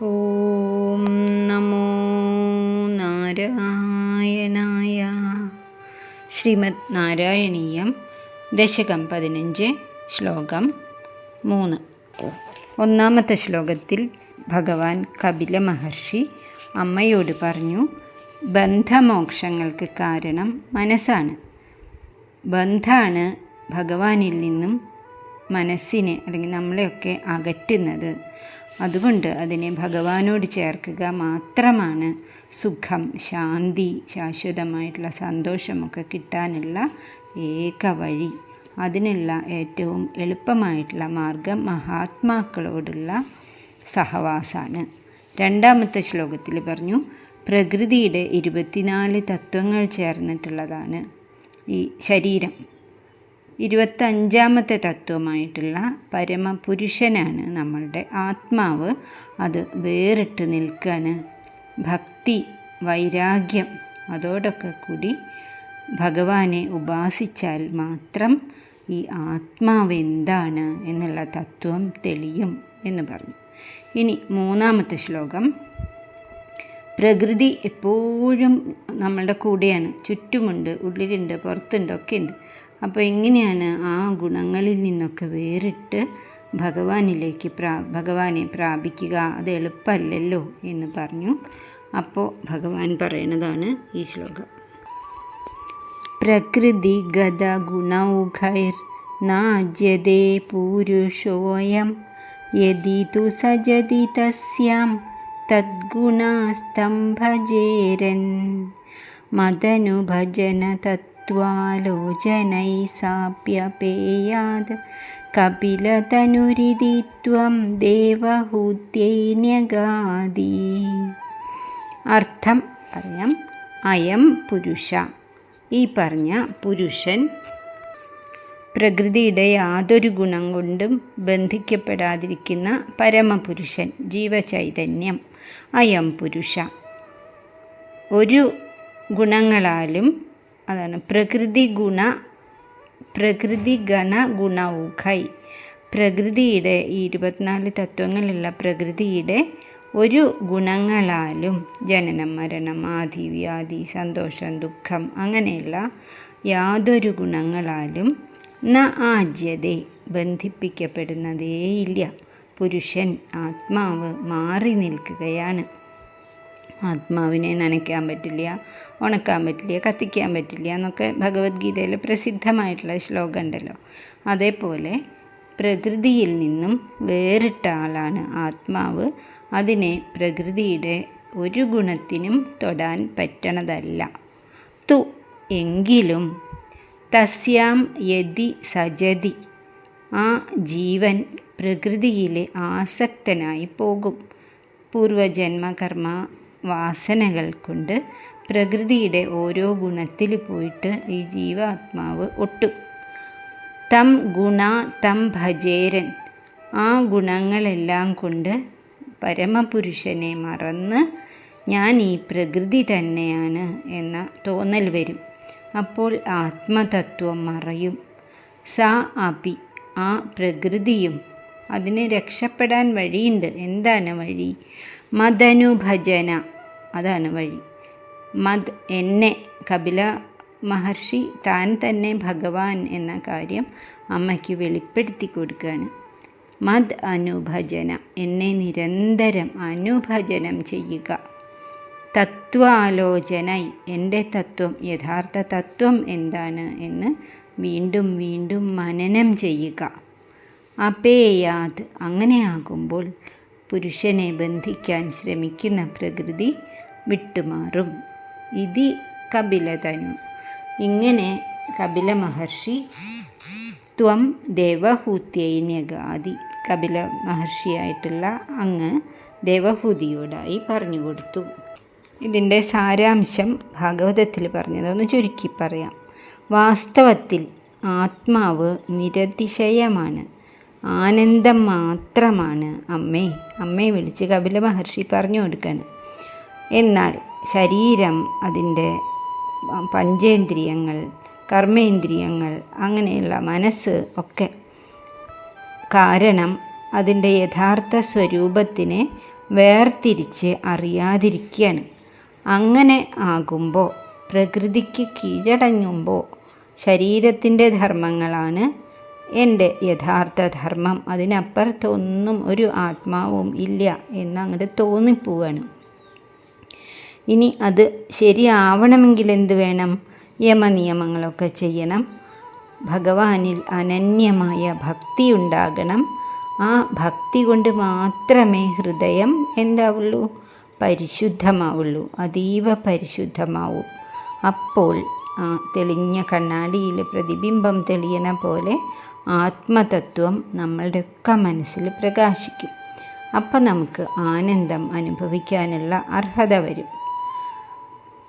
ഓം നമോ നാരായണായ. ശ്രീമദ് നാരായണീയം ദശകം പതിനഞ്ച് ശ്ലോകം മൂന്ന്. ഒന്നാമത്തെ ശ്ലോകത്തിൽ ഭഗവാൻ കപില മഹർഷി അമ്മയോട് പറഞ്ഞു ബന്ധമോക്ഷങ്ങൾക്ക് കാരണം മനസ്സാണ്. ബന്ധാണ് ഭഗവാനിൽ നിന്നും മനസ്സിനെ അല്ലെങ്കിൽ നമ്മളെയൊക്കെ അകറ്റുന്നത്. അതുകൊണ്ട് അതിനെ ഭഗവാനോട് ചേർക്കുക മാത്രമാണ് സുഖം ശാന്തി ശാശ്വതമായിട്ടുള്ള സന്തോഷമൊക്കെ കിട്ടാനുള്ള ഏക വഴി. അതിനുള്ള ഏറ്റവും എളുപ്പമായിട്ടുള്ള മാർഗം മഹാത്മാക്കളോടുള്ള സഹവാസാണ്. രണ്ടാമത്തെ ശ്ലോകത്തിൽ പറഞ്ഞു പ്രകൃതിയുടെ ഇരുപത്തിനാല് തത്വങ്ങൾ ചേർന്നിട്ടുള്ളതാണ് ഈ ശരീരം. ഇരുപത്തഞ്ചാമത്തെ തത്വമായിട്ടുള്ള പരമപുരുഷനാണ് നമ്മളുടെ ആത്മാവ്. അത് വേറിട്ട് നിൽക്കുകയാണ് ഭക്തി വൈരാഗ്യം അതോടൊക്കെ കൂടി ഭഗവാനെ ഉപാസിച്ചാൽ മാത്രം ഈ ആത്മാവ് എന്താണ് എന്നുള്ള തത്വം തെളിയും എന്ന് പറഞ്ഞു. ഇനി മൂന്നാമത്തെ ശ്ലോകം. പ്രകൃതി എപ്പോഴും നമ്മളുടെ കൂടെയാണ്. ചുറ്റുമുണ്ട് ഉള്ളിലുണ്ട് പുറത്തുണ്ട് ഒക്കെ ഉണ്ട് അപ്പോൾ എങ്ങനെയാണ് ആ ഗുണങ്ങളിൽ നിന്നൊക്കെ വേറിട്ട് ഭഗവാനിലേക്ക് പ്രാ ഭഗവാനെ പ്രാപിക്കുക? അത് എളുപ്പമല്ലല്ലോ എന്ന് പറഞ്ഞു. അപ്പോൾ ഭഗവാൻ പറയണതാണ് ഈ ശ്ലോകം. പ്രകൃതി ഗത ഗുണൗഘൈർ നാജ്യതേ പൂരുഷോയം. യതി തു സജതി തസ്യാം തദ്ഗുണസ്തംഭജേരൻ മദനുഭജന തത്വാലോചനൈ സാപ്യപേയാത്. കപിലതനുരിതി ത്വം ദേവഹൂത്യൈന്യഗാദി. അർത്ഥം പറയാം അയം പുരുഷ. ഈ പറഞ്ഞ പുരുഷൻ പ്രകൃതിയുടെ യാതൊരു ഗുണം കൊണ്ടും ബന്ധിക്കപ്പെടാതിരിക്കുന്ന പരമപുരുഷൻ ജീവചൈതന്യം അയം പുരുഷ. ഒരു ഗുണങ്ങളാലും അതാണ്. പ്രകൃതി ഗുണ പ്രകൃതി ഗണ ഗുണൗഖൈ പ്രകൃതിയുടെ ഈ ഇരുപത്തിനാല് തത്വങ്ങളുള്ള പ്രകൃതിയുടെ ഒരു ഗുണങ്ങളാലും ജനനം മരണം ആദി വ്യാധി സന്തോഷം ദുഃഖം അങ്ങനെയുള്ള യാതൊരു ഗുണങ്ങളാലും ന ആജ്യതേ ബന്ധിപ്പിക്കപ്പെടുന്നതേയില്ല. പുരുഷൻ ആത്മാവ് മാറി നിൽക്കുകയാണ്. ആത്മാവിനെ നനയ്ക്കാൻ പറ്റില്ല. ഉണക്കാൻ പറ്റില്ല കത്തിക്കാൻ പറ്റില്ല എന്നൊക്കെ ഭഗവത്ഗീതയിൽ പ്രസിദ്ധമായിട്ടുള്ള ശ്ലോകം ഉണ്ടല്ലോ. അതേപോലെ പ്രകൃതിയിൽ നിന്നും വേറിട്ട ആളാണ് ആത്മാവ്. അതിനെ പ്രകൃതിയുടെ ഒരു ഗുണത്തിനും തൊടാൻ പറ്റണതല്ല. തു എങ്കിലും തസ്യാം യതി സജതി ആ ജീവൻ പ്രകൃതിയിലെ ആസക്തനായി പോകും. പൂർവജന്മകർമ്മ വാസനകൾ കൊണ്ട് പ്രകൃതിയുടെ ഓരോ ഗുണത്തിൽ പോയിട്ട് ഈ ജീവാത്മാവ് ഒട്ടും. തം ഗുണ തം ഭജേരൻ. ആ ഗുണങ്ങളെല്ലാം കൊണ്ട് പരമപുരുഷനെ മറന്ന് ഞാൻ ഈ പ്രകൃതി തന്നെയാണ് എന്ന തോന്നൽ വരും. അപ്പോൾ ആത്മതത്വം മറയും. സ അപി ആ പ്രകൃതിയും അതിന് രക്ഷപ്പെടാൻ വഴിയുണ്ട്. എന്താണ് വഴി? മദനുഭജന. അതാണ് വഴി. മദ് എന്നെ കപില മഹർഷി താൻ തന്നെ ഭഗവാൻ എന്ന കാര്യം അമ്മയ്ക്ക് വെളിപ്പെടുത്തി കൊടുക്കുകയാണ്. മദ് അനുഭജന എന്നെ നിരന്തരം അനുഭജനം ചെയ്യുക. തത്വാലോചന എന്റെ തത്വം യഥാർത്ഥ തത്വം എന്താണ് എന്ന് വീണ്ടും വീണ്ടും മനനം ചെയ്യുക. അപേയാത് അങ്ങനെയാകുമ്പോൾ പുരുഷനെ ബന്ധിക്കാൻ ശ്രമിക്കുന്ന പ്രകൃതി വിട്ടുമാറും. ഇതി കപിലതനു ഇങ്ങനെ കപില മഹർഷി ത്വം ദേവഹൂത്യൈന്യഗാദി. കപില മഹർഷിയായിട്ടുള്ള അങ്ങ് ദേവഹൂതിയോടായി പറഞ്ഞു കൊടുത്തു. ഇതിന്റെ സാരാംശം ഭാഗവതത്തിൽ പറഞ്ഞതൊന്ന് ചുരുക്കി പറയാം. വാസ്തവത്തിൽ ആത്മാവ് നിരതിശയമാണ്. ആനന്ദം മാത്രമാണ് അമ്മേ. അമ്മയെ വിളിച്ച് കപില മഹർഷി പറഞ്ഞു കൊടുക്കണം. എന്നാൽ ശരീരം അതിന്റെ പഞ്ചേന്ദ്രിയങ്ങൾ കർമ്മേന്ദ്രിയങ്ങൾ അങ്ങനെയുള്ള മനസ്സ് ഒക്കെ കാരണം അതിന്റെ യഥാർത്ഥ സ്വരൂപത്തിനെ വേർതിരിച്ച് അറിയാതിരിക്കുകയാണ്. അങ്ങനെ ആകുമ്പോൾ പ്രകൃതിക്ക് കീഴടങ്ങുമ്പോൾ ശരീരത്തിന്റെ ധർമ്മങ്ങളാണ് എന്റെ യഥാർത്ഥ ധർമ്മം. അതിനപ്പുറത്തൊന്നും ഒരു ആത്മാവും ഇല്ല എന്നങ്ങോട്ട് തോന്നിപ്പോവാണ്. ഇനി അത് ശരിയാവണമെങ്കിൽ എന്ത് വേണം? യമനിയമങ്ങളൊക്കെ ചെയ്യണം. ഭഗവാനിൽ അനന്യമായ ഭക്തി ഉണ്ടാകണം. ആ ഭക്തി കൊണ്ട് മാത്രമേ ഹൃദയം എന്താവുള്ളൂ? പരിശുദ്ധമാവുള്ളൂ. അതീവ പരിശുദ്ധമാവും. അപ്പോൾ ആ തെളിഞ്ഞ കണ്ണാടിയിൽ പ്രതിബിംബം തെളിയണ പോലെ ആത്മതത്വം നമ്മളുടെയൊക്കെ മനസ്സിൽ പ്രകാശിക്കും. അപ്പം നമുക്ക് ആനന്ദം അനുഭവിക്കാനുള്ള അർഹത വരും.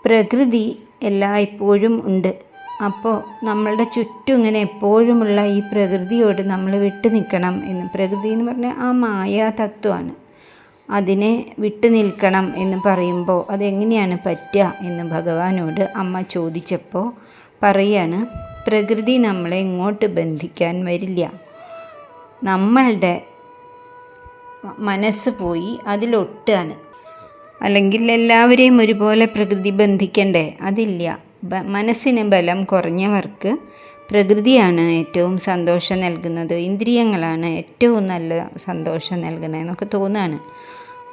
പ്രകൃതി എല്ലായ്പ്പോഴും ഉണ്ട്. അപ്പോൾ നമ്മളുടെ ചുറ്റും ഇങ്ങനെ എപ്പോഴുമുള്ള ഈ പ്രകൃതിയോട് നമ്മൾ വിട്ടു നിൽക്കണം എന്ന്. പ്രകൃതി എന്ന് പറഞ്ഞാൽ ആ മായാ തത്വമാണ്. അതിനെ വിട്ടു നിൽക്കണം എന്ന് പറയുമ്പോൾ അതെങ്ങനെയാണ് പറ്റുക എന്ന് ഭഗവാനോട് അമ്മ ചോദിച്ചപ്പോൾ പറയാണ് പ്രകൃതി നമ്മളെ ഇങ്ങോട്ട് ബന്ധിക്കാൻ വരില്ല. നമ്മളുടെ മനസ്സ് പോയി അതിലൊട്ടാണ്. അല്ലെങ്കിൽ എല്ലാവരെയും ഒരുപോലെ പ്രകൃതി ബന്ധിക്കണ്ടേ അതില്ല മനസ്സിന് ബലം കുറഞ്ഞവർക്ക് പ്രകൃതിയാണ് ഏറ്റവും സന്തോഷം നൽകുന്നത്. ഇന്ദ്രിയങ്ങളാണ് ഏറ്റവും നല്ല സന്തോഷം നൽകുന്നതെന്നൊക്കെ തോന്നുകയാണ്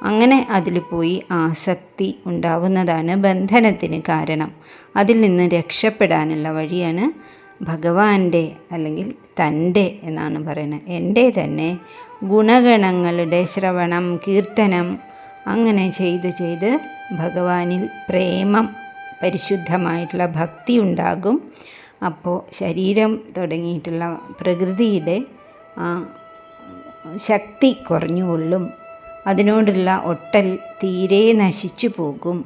അങ്ങനെ അതിൽ പോയി ആസക്തി ഉണ്ടാവുന്നതാണ് ബന്ധനത്തിന് കാരണം. അതിൽ നിന്ന് രക്ഷപ്പെടാനുള്ള വഴിയാണ് ഭഗവാന്റെ അല്ലെങ്കിൽ തന്റെ എന്നാണ് പറയുന്നത്. എന്റെ തന്നെ ഗുണഗണങ്ങളുടെ ശ്രവണം കീർത്തനം അങ്ങനെ ചെയ്ത് ചെയ്ത് ഭഗവാനിൽ പ്രേമം പരിശുദ്ധമായിട്ടുള്ള ഭക്തി ഉണ്ടാകും. അപ്പോൾ ശരീരം തുടങ്ങിയിട്ടുള്ള പ്രകൃതിയുടെ ശക്തി കുറഞ്ഞുകൊള്ളും. അതിനോടുള്ള ഒട്ടൽ തീരെ നശിച്ചു പോകും.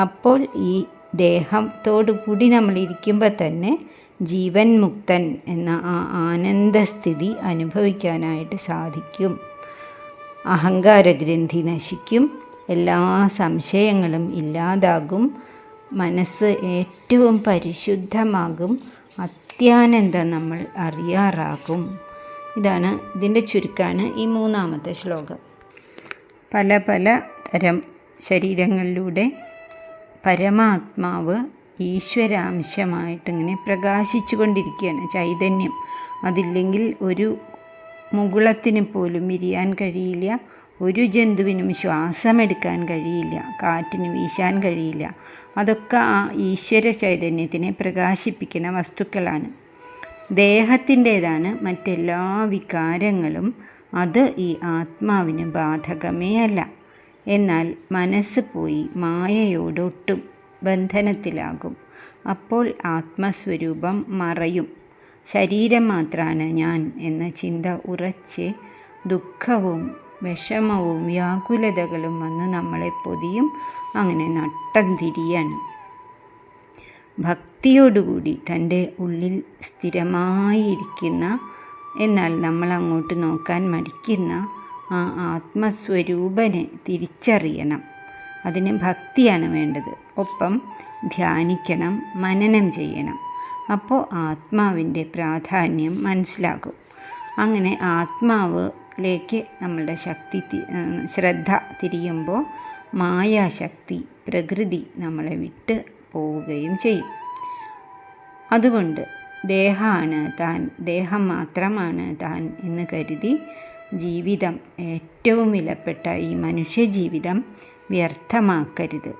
അപ്പോൾ ഈ ദേഹത്തോടു കൂടി നമ്മളിരിക്കുമ്പോൾ തന്നെ ജീവൻ മുക്തൻ എന്ന ആ ആനന്ദസ്ഥിതി അനുഭവിക്കാനായിട്ട് സാധിക്കും. അഹങ്കാരഗ്രന്ഥി നശിക്കും. എല്ലാ സംശയങ്ങളും ഇല്ലാതാകും. മനസ്സ് ഏറ്റവും പരിശുദ്ധമാകും. അത്യാനന്ദം നമ്മൾ അറിയാറാകും. ഇതാണ് ഇതിന്റെ ചുരുക്കാണ് ഈ മൂന്നാമത്തെ ശ്ലോകം. പല പല തരം ശരീരങ്ങളിലൂടെ പരമാത്മാവ് ഈശ്വരാംശമായിട്ടിങ്ങനെ പ്രകാശിച്ചു കൊണ്ടിരിക്കുകയാണ് ചൈതന്യം. അതില്ലെങ്കിൽ ഒരു മുകുളത്തിന് പോലും വിരിയാൻ കഴിയില്ല. ഒരു ജന്തുവിനും ശ്വാസമെടുക്കാൻ കഴിയില്ല. കാറ്റിന് വീശാൻ കഴിയില്ല. അതൊക്കെ ആ ഈശ്വര ചൈതന്യത്തിനെ പ്രകാശിപ്പിക്കുന്ന വസ്തുക്കളാണ്. ദേഹത്തിന്റേതാണ് മറ്റെല്ലാ വികാരങ്ങളും. അത് ഈ ആത്മാവിന് ബാധകമേ അല്ല. എന്നാൽ മനസ്സ് പോയി മായയോടൊട്ടും ബന്ധനത്തിലാകും. അപ്പോൾ ആത്മസ്വരൂപം മറയും. ശരീരം മാത്രമാണ് ഞാൻ എന്ന ചിന്ത ഉറച്ച് ദുഃഖവും വിഷമവും വ്യാകുലതകളും വന്ന് നമ്മളെ പൊതിയും അങ്ങനെ നട്ടം തിരിയാണ്. ഭക്തിയോടുകൂടി തന്റെ ഉള്ളിൽ സ്ഥിരമായിരിക്കുന്ന എന്നാൽ നമ്മൾ അങ്ങോട്ട് നോക്കാൻ മടിക്കുന്ന ആ ആത്മസ്വരൂപനെ തിരിച്ചറിയണം. അതിന് ഭക്തിയാണ് വേണ്ടത്. ഒപ്പം ധ്യാനിക്കണം മനനം ചെയ്യണം. അപ്പോൾ ആത്മാവിന്റെ പ്രാധാന്യം മനസ്സിലാകും. അങ്ങനെ ആത്മാവിലേക്ക് നമ്മളുടെ ശക്തി ശ്രദ്ധ തിരിയുമ്പോൾ മായാശക്തി പ്രകൃതി നമ്മളെ വിട്ട് പോവുകയും ചെയ്യും. അതുകൊണ്ട് ദേഹമാണ് താൻ ദേഹം മാത്രമാണ് താൻ എന്ന് കരുതി ജീവിതം ഏറ്റവും വിലപ്പെട്ട ഈ മനുഷ്യജീവിതം വ്യർത്ഥമാക്കരുത്.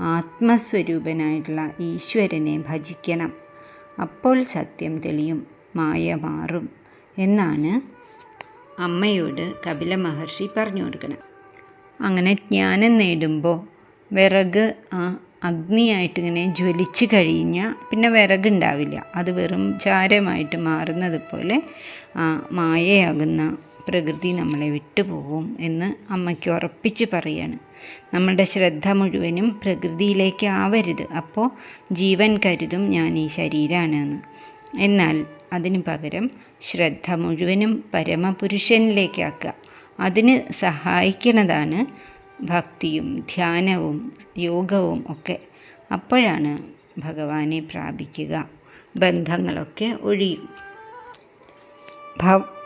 ആത്മസ്വരൂപനായിട്ടുള്ള ഈശ്വരനെ ഭജിക്കണം. അപ്പോൾ സത്യം തെളിയും മായ മാറും എന്നാണ് അമ്മയോട് കപില മഹർഷി പറഞ്ഞു കൊടുക്കണം. അങ്ങനെ ജ്ഞാനം നേടുമ്പോൾ വിറക് അഗ്നിയായിട്ട് ഇങ്ങനെ ജ്വലിച്ച് കഴിഞ്ഞാൽ പിന്നെ വിറകുണ്ടാവില്ല അത് വെറും ചാരമായിട്ട് മാറുന്നത് പോലെ ആ മായയാകുന്ന പ്രകൃതി നമ്മളെ വിട്ടുപോകും എന്ന് അമ്മയ്ക്ക് ഉറപ്പിച്ച് പറയാണ്. നമ്മളുടെ ശ്രദ്ധ മുഴുവനും പ്രകൃതിയിലേക്ക് ആവരുത്. അപ്പോൾ ജീവൻ കരുതും ഞാൻ ഈ ശരീരമാണെന്ന് എന്നാൽ അതിന് പകരം ശ്രദ്ധ മുഴുവനും പരമപുരുഷനിലേക്കാക്കുക. അതിന് സഹായിക്കുന്നതാണ് ഭക്തിയും ധ്യാനവും യോഗവും ഒക്കെ. അപ്പോഴാണ് ഭഗവാനെ പ്രാപിക്കുക. ബന്ധങ്ങളൊക്കെ ഒഴിയും.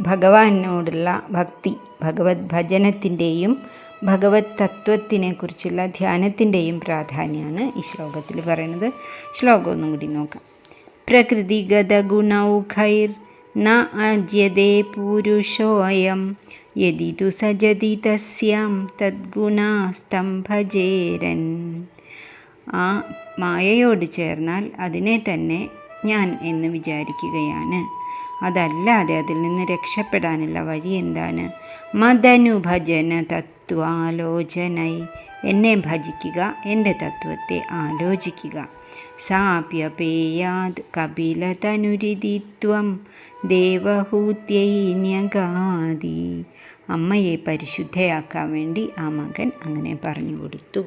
ഭഗവാനോടുള്ള ഭക്തി ഭഗവത് ഭജനത്തിന്റെയും ഭഗവത് തത്വത്തിനെ കുറിച്ചുള്ള ധ്യാനത്തിന്റെയും പ്രാധാന്യമാണ് ഈ ശ്ലോകത്തിൽ പറയുന്നത്. ശ്ലോകം ഒന്നും കൂടി നോക്കാം. പ്രകൃതിഗത ഗുണൗഖൈർ ന അജ്യതേ പുരുഷോയം യതി തു സജതി തസ്യാം തദ്ഗുണാസ്തം ഭജേരൻ. ആ മായയോട് ചേർന്നാൽ അതിനെ തന്നെ ഞാൻ എന്ന് വിചാരിക്കുകയാണ്. അതല്ലാതെ അതിൽ നിന്ന് രക്ഷപ്പെടാനുള്ള വഴി എന്താണ്? മതനുഭജന തത്വാലോചനൈ. എന്നെ ഭജിക്കുക എന്റെ തത്വത്തെ ആലോചിക്കുക. സാപ്യപേയാത് കപിലതനുരിതിത്വം ദേവഹൂത്യൈന്യകാതി അമ്മയെ പരിശുദ്ധയാക്കാൻ വേണ്ടി ആ മകൻ അങ്ങനെ പറഞ്ഞു കൊടുത്തു.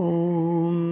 ഓം.